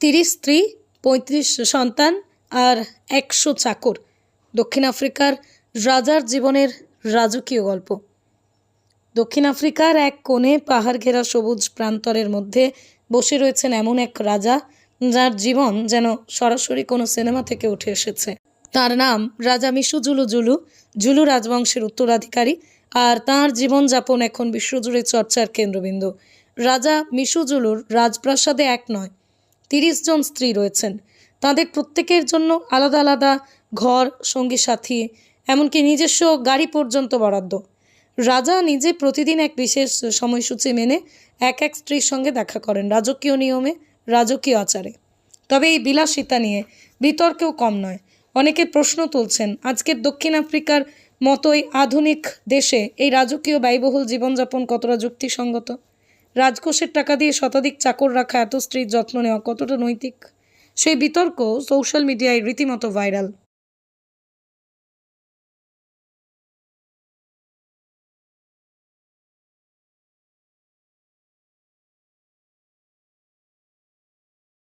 তিরিশ স্ত্রী, পঁয়ত্রিশ সন্তান আর একশো চাকর। দক্ষিণ আফ্রিকার রাজার জীবনের রাজকীয় গল্প। দক্ষিণ আফ্রিকার এক কোণে পাহাড় ঘেরা সবুজ প্রান্তরের মধ্যে বসে রয়েছেন এমন এক রাজা, যার জীবন যেন সরাসরি কোনো সিনেমা থেকে উঠে এসেছে। তার নাম রাজা মিশু জুলু। জুলু জুলু রাজবংশের উত্তরাধিকারী আর তাঁর জীবনযাপন এখন বিশ্বজুড়ে চর্চার কেন্দ্রবিন্দু। রাজা মিশু জুলুর রাজপ্রাসাদে এক নয় তিরিশ জন স্ত্রী রয়েছেন। তাদের প্রত্যেকের জন্য আলাদা আলাদা ঘর, সঙ্গী, সাথী, এমনকি নিজস্ব গাড়ি পর্যন্ত বরাদ্দ। রাজা নিজে প্রতিদিন এক বিশেষ সময়সূচি মেনে এক এক স্ত্রীর সঙ্গে দেখা করেন রাজকীয় নিয়মে, রাজকীয় আচারে। তবে এই বিলাসিতা নিয়ে বিতর্কেও কম নয়। অনেকে প্রশ্ন তুলছেন, আজকের দক্ষিণ আফ্রিকার মতোই আধুনিক দেশে এই রাজকীয় ব্যয়বহুল জীবনযাপন কতটা যুক্তিসঙ্গত? রাজকোষের টাকা দিয়ে শতাধিক চাকর রাখা এত স্ত্রীর যত্ন নেওয়া কতটা নৈতিক? সেই বিতর্ক সোশ্যাল মিডিয়ায় রীতিমতো ভাইরাল